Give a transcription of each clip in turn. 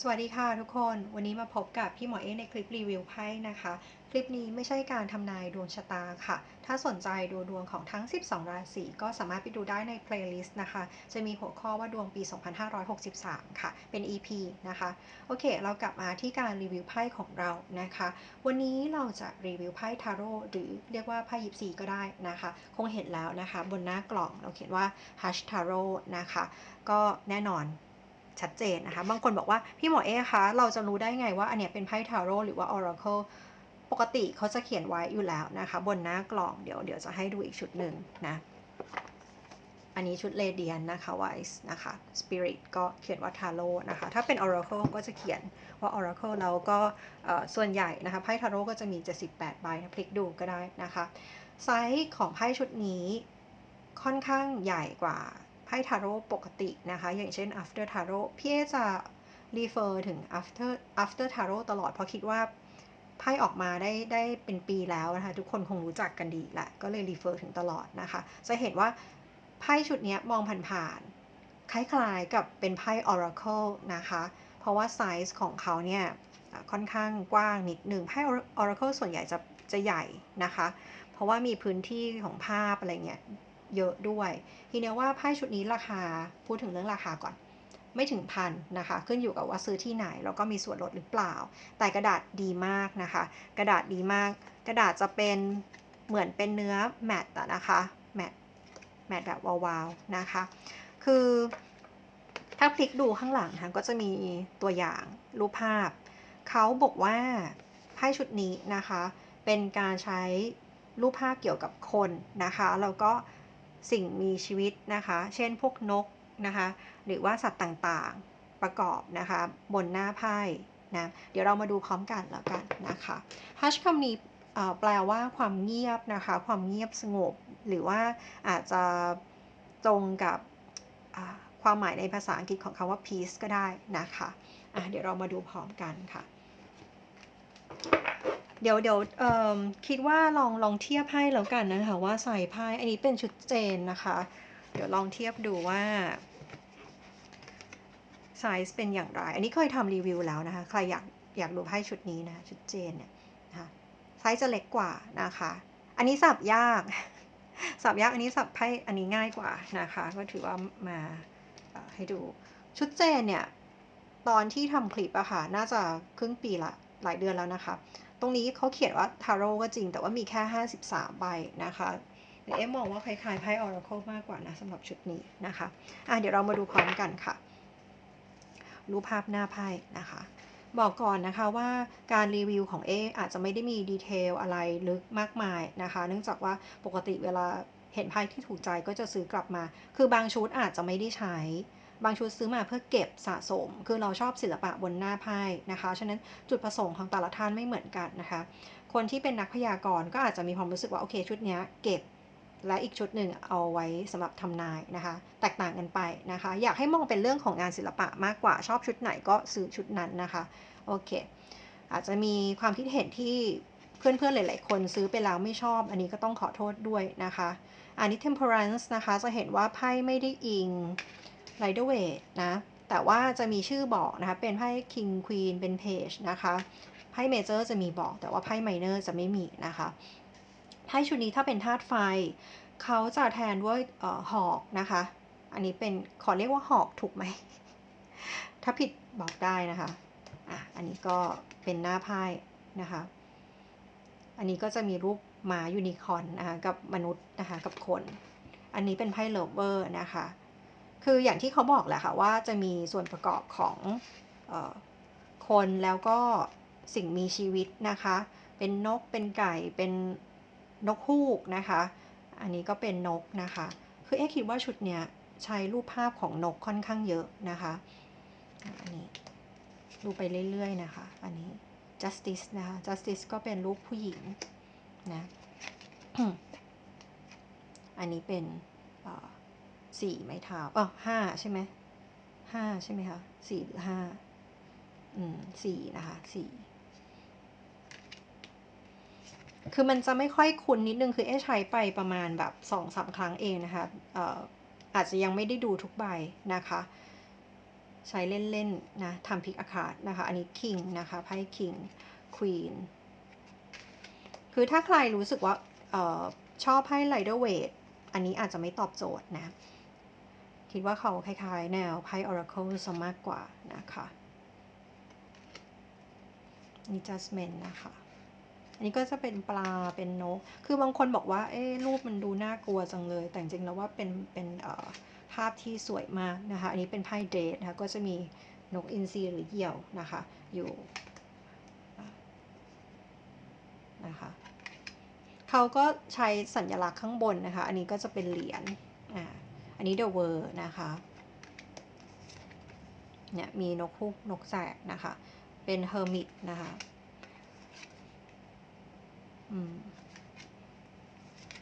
สวัสดีค่ะทุกคน วันนี้มาพบกับพี่หมอเอในคลิปรีวิวไพ่นะคะ คลิปนี้ไม่ใช่การทำนายดวงชะตาค่ะ ถ้าสนใจดูดวงของทั้ง 12 ราศีก็สามารถไปดูได้ในเพลย์ลิสต์นะคะ จะมีหัวข้อว่าดวงปี 2563 ค่ะ เป็น EP นะคะ โอเค เรากลับมาที่การรีวิวไพ่ของเรานะคะ วันนี้เราจะรีวิวไพ่ทาโร่หรือเรียกว่าไพ่ยิปซีก็ได้นะคะ คงเห็นแล้วนะคะ บนหน้ากล่องเราเขียนว่า Hush Tarot นะคะ ก็แน่นอน ชัดเจนนะคะ บางคนบอกว่าพี่หมอเอคะเราจะรู้ได้ไงว่าอันเนี้ยเป็นไพ่ทาโร่หรือว่า Oracle ปกติเขาจะเขียนไว้อยู่แล้วนะคะ บนหน้ากล่องเดี๋ยวเดี๋ยวจะให้ดูอีกชุดหนึ่งนะอันนี้ชุด Radiant นะคะ Wise นะคะ Spirit ก็เขียนว่า Tarot นะคะ ถ้าเป็น Oracle ก็จะเขียนว่า Oracle แล้วก็ส่วนใหญ่นะคะไพ่ทาโร่ก็จะมี 78ใบนะพลิกดูก็ได้นะคะ ไซส์ของไพ่ชุดนี้ค่อนข้างใหญ่กว่า พ่ทาโร่ปกตินะคะ อย่างเช่น after tarot พี่เอจะ refer ถึง after after tarot ตลอดเพราะคิดว่าไพ่ออกมาได้ได้เป็นปีแล้วนะคะ ทุกคนคงรู้จักกันดีแหละ ก็เลย refer ถึงตลอดนะคะ จะเห็นว่าไพ่ชุดนี้มองผ่านๆคล้ายๆกับเป็นไพ่ oracle นะคะ เพราะว่าไซส์ของเขาเนี่ยค่อนข้างกว้างนิดหนึ่งไพ่ oracle ส่วนใหญ่จะจะใหญ่นะคะ เพราะว่ามีพื้นที่ของภาพอะไรเงี้ย เยอะด้วย ทีนี้ว่าไพ่ชุดนี้ราคาพูดถึงเรื่องราคาก่อน ไม่ถึงพันนะคะ ขึ้นอยู่กับว่าซื้อที่ไหน แล้วก็มีส่วนลดหรือเปล่า แต่กระดาษดีมากนะคะ กระดาษดีมาก กระดาษจะเป็นเหมือนเป็นเนื้อแมตต์นะคะแมตต์แมตต์แบบวาวๆนะคะ คือถ้าพลิกดูข้างหลังนะก็จะมีตัวอย่างรูปภาพ เขาบอกว่าไพ่ชุดนี้นะคะ เป็นการใช้รูปภาพเกี่ยวกับคนนะคะ แล้วก็ สิ่งมีชีวิตนะคะ เช่นพวกนกนะคะ หรือว่าสัตว์ต่างๆประกอบนะคะ บนหน้าไพ่นะ เดี๋ยวเรามาดูพร้อมกันแล้วกันนะคะฮัชคำนี้แปลว่าความเงียบนะคะ ความเงียบสงบ หรือว่าอาจจะตรงกับความหมายในภาษาอังกฤษของคำว่า peace ก็ได้นะคะะเดี๋ยวเรามาดูพร้อมกันค่ะ เดี๋ยวเดี๋ยวคิดว่าลองลองเทียบให้แล้วกันนะคะว่าใส่ไพ่อันนี้เป็นชุดเจนนะคะ เดี๋ยวลองเทียบดูว่าไซส์เป็นอย่างไร อันนี้เคยทำรีวิวแล้วนะคะ ใครอยากอยากดูไพ่ชุดนี้นะ ชุดเจนเนี่ยนะคะไซส์จะเล็กกว่านะคะ อันนี้สับยาก สับยากอันนี้สับไพ่อันนี้ง่ายกว่านะคะ ก็ถือว่ามาให้ดูชุดเจนเนี่ยตอนที่ทำคลิปอะค่ะ น่าจะครึ่งปีละหลายเดือนแล้วนะคะ ตรงนี้เขาเขียนว่าทาโร่ก็จริง แต่ว่ามีแค่ 53 ใบนะคะเอ็มมองว่าคล้ายๆไพ่ออร์เคิลมากกว่านะสำหรับชุดนี้นะคะอะเดี๋ยวเรามาดูพร้อมกันค่ะรูปภาพหน้าไพ่นะคะบอกก่อนนะคะว่าการรีวิวของเออาจจะไม่ได้มีดีเทลอะไรลึกมากมายนะคะ เนื่องจากว่าปกติเวลาเห็นไพ่ที่ถูกใจก็จะซื้อกลับมา คือบางชุดอาจจะไม่ได้ใช้ บางชุดซื้อมาเพื่อเก็บสะสม คือเราชอบศิลปะบนหน้าไพ่นะคะ ฉะนั้นจุดประสงค์ของแต่ละท่านไม่เหมือนกันนะคะ คนที่เป็นนักพยากรณ์ก็อาจจะมีความรู้สึกว่าโอเคชุดนี้เก็บและอีกชุดหนึ่งเอาไว้สำหรับทำนายนะคะ แตกต่างกันไปนะคะ อยากให้มองเป็นเรื่องของงานศิลปะมากกว่าชอบชุดไหนก็ซื้อชุดนั้นนะคะโอเค อาจจะมีความคิดเห็นที่เพื่อนๆหลาย ๆ คนซื้อไปแล้วไม่ชอบ อันนี้ก็ต้องขอโทษด้วยนะคะ อันนี้ temperance นะคะจะเห็นว่าไพ่ไม่ได้อิง ไรเดอร์เวทนะ แต่ว่าจะมีชื่อบอกนะคะ เป็นไพ่ King Queen เป็นเพจนะคะไพ่เมเจอร์จะมีบอก แต่ว่าไพ่ไมเนอร์จะไม่มีนะคะไพ่ชุดนี้ถ้าเป็นธาตุไฟ เขาจะแทนด้วยหอกนะคะ อันนี้เป็นขอเรียกว่าหอกถูกไหม ถ้าผิดบอกได้นะคะอะอันนี้ก็เป็นหน้าไพ่นะคะ อันนี้ก็จะมีรูปหมายูนิคอนนะคะกับมนุษย์นะคะกับคน อันนี้เป็นไพ่เลเวอร์นะคะ คืออย่างที่เขาบอกแหละค่ะว่าจะมีส่วนประกอบของออคนแล้วก็สิ่งมีชีวิตนะคะ เป็นนกเป็นไก่เป็นนกฮูกนะคะ อันนี้ก็เป็นนกนะคะ คือเอ๊คิดว่าชุดเนี้ยใช้รูปภาพของนกค่อนข้างเยอะนะคะ อันนี้ดูไปเรื่อยๆนะคะ อันนี้ justice นะคะ justice ก็เป็นรูปผู้หญิงนะ อันนี้เป็น สี่ไม้เท้าอ๋อห้าใช่ไหมห้าใช่ไหมคะสี่หรือห้าอืมสี่นะคะสี่คือมันจะไม่ค่อยคุ้นนิดนึง คือเอใช้ไปประมาณแบบสองสาครั้งเองนะคะเอ่ออาจจะยังไม่ได้ดูทุกใบนะคะ ใช้เล่นๆนะทำพิกอาคาดนะคะ อันนี้คิงนะคะไพ่คิงควีนคือถ้าใครรู้สึกว่าออชอบไพ่ไรเดอร์เวทอันนี้อาจจะไม่ตอบโจทย์นะ คิดว่าเขาคล้ายๆ แนวไพ่ Oracle ซะมากกว่านะคะนี่ Judgment นะคะอันนี้ก็จะเป็นปลาเป็นนก คือบางคนบอกว่า เอ๊รูปมันดูน่ากลัวจังเลย แต่จริงๆแล้วว่าเป็นเป็นภาพที่สวยมากนะคะ อันนี้เป็นไพ่เดทนะคะก็จะมีนกอินทรีหรือเหยี่ยวนะคะ อยู่นะคะเขาก็ใช้สัญลักษณ์ข้างบนนะคะ อันนี้ก็จะเป็นเหรียญอ่า นนี้เดอะเวอร์นะคะ เนี่ยมีนกฮูกนกแสกนะคะ เป็นเฮอร์มิตนะคะ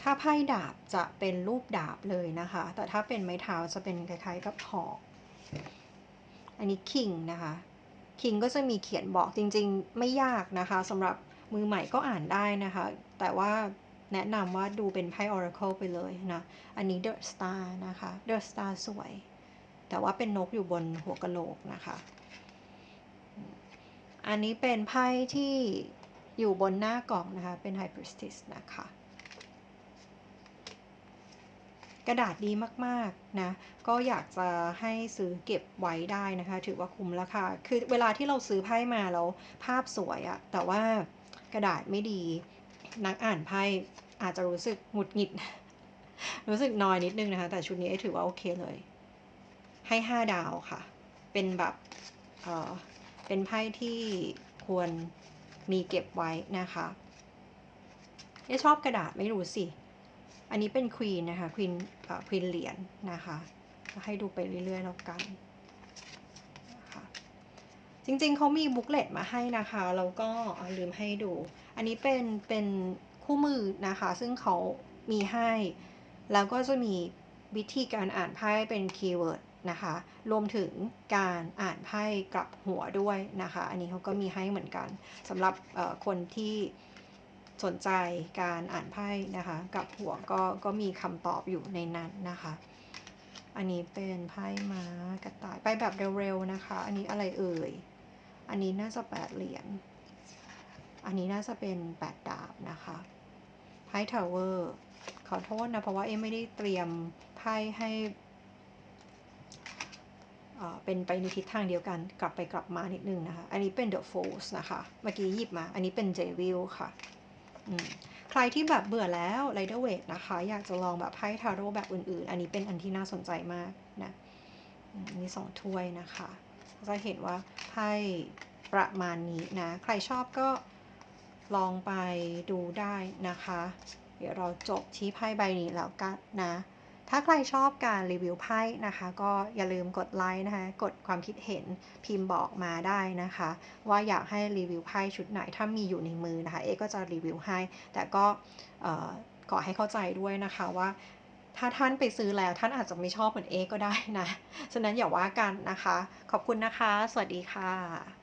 ถ้าไพ่ดาบจะเป็นรูปดาบเลยนะคะ แต่ถ้าเป็นไม้เท้าจะเป็นคล้ายๆกับหอก อันนี้คิงนะคะ คิงก็จะมีเขียนบอกจริงๆ ไม่ยากนะคะสำหรับมือใหม่ก็อ่านได้นะคะ แต่ว่า แนะนำว่าดูเป็นไพ่ Oracle ไปเลยนะ อันนี้ The Star นะคะ The Star สวย แต่ว่าเป็นนกอยู่บนหัวกะโหลกนะคะ อันนี้เป็นไพ่ที่อยู่บนหน้ากล่องนะคะ เป็น High Priestess นะคะ กระดาษดีมาก ๆ นะ ก็อยากจะให้ซื้อเก็บไว้ได้นะคะ ถือว่าคุ้มราคาคือเวลาที่เราซื้อไพ่มาแล้ว ภาพสวยอะแต่ว่ากระดาษไม่ดี นักอ่านไพ่อาจจะรู้สึกหงุดหงิด รู้สึกนอยนิดนึงนะคะ แต่ชุดนี้ถือว่าโอเคเลย ให้ห้าดาวค่ะ เป็นแบบเออเป็นไพ่ที่ควรมีเก็บไว้นะคะเอ๊ชอบกระดาษไม่รู้สิ อันนี้เป็นควีนนะคะควีนควีนเหรียญนนะคะให้ดูไปเรื่อยๆแล้วกันนะคะจริงๆ เขามีบุ๊กเลตมาให้นะคะ แล้วก็ลืมให้ดู อันนี้เป็นเป็นคู่มือนะคะ ซึ่งเขามีให้ แล้วก็จะมีวิธีการอ่านไพ่เป็นคีย์เวิร์ดนะคะ รวมถึงการอ่านไพ่กลับหัวด้วยนะคะ อันนี้เขาก็มีให้เหมือนกันสำหรับคนที่สนใจการอ่านไพ่นะคะกับหัวก็ก็มีคำตอบอยู่ในนั้นนะคะ อันนี้เป็นไพ่ม้ากระต่ายไปแบบเร็วๆนะคะ อันนี้อะไรเอ่ย อันนี้น่าจะแปดเหรียญ อันนี้น่าจะเป็นแปดดาบนะคะไพ่ทาวเวอร์ขอโทษนะ เพราะว่าเอ็มไม่ได้เตรียมไพ่ให้เป็นไปในทิศทางเดียวกันกลับไปกลับมานิดนึงนะคะ อันนี้เป็น The Force นะคะ เมื่อกี้หยิบมา อันนี้เป็น j w i l ค่ะ ใครที่แบบเบื่อแล้ว Rider w a i t นะคะ อยากจะลองแบบไพ่ทาโร่แบบอื่นๆ อันนี้เป็นอันที่น่าสนใจมากนะนี่สองถ้วยนะคะ จะเห็นว่าไพ่ประมาณนี้นะ ใครชอบก็ ลองไปดูได้นะคะ เดี๋ยวเราจบที่ไพ่ใบนี้แล้วกันนะ ถ้าใครชอบการรีวิวไพ่นะคะ ก็อย่าลืมกดไลค์นะคะ กดความคิดเห็นพิมพ์บอกมาได้นะคะ ว่าอยากให้รีวิวไพ่ชุดไหนถ้ามีอยู่ในมือนะคะ เอก็จะรีวิวให้ แต่ก็ขอให้เข้าใจด้วยนะคะว่าถ้าท่านไปซื้อแล้วท่านอาจจะไม่ชอบเหมือนเอก็ได้นะ ฉะนั้นอย่าว่ากันนะคะ ขอบคุณนะคะ สวัสดีค่ะ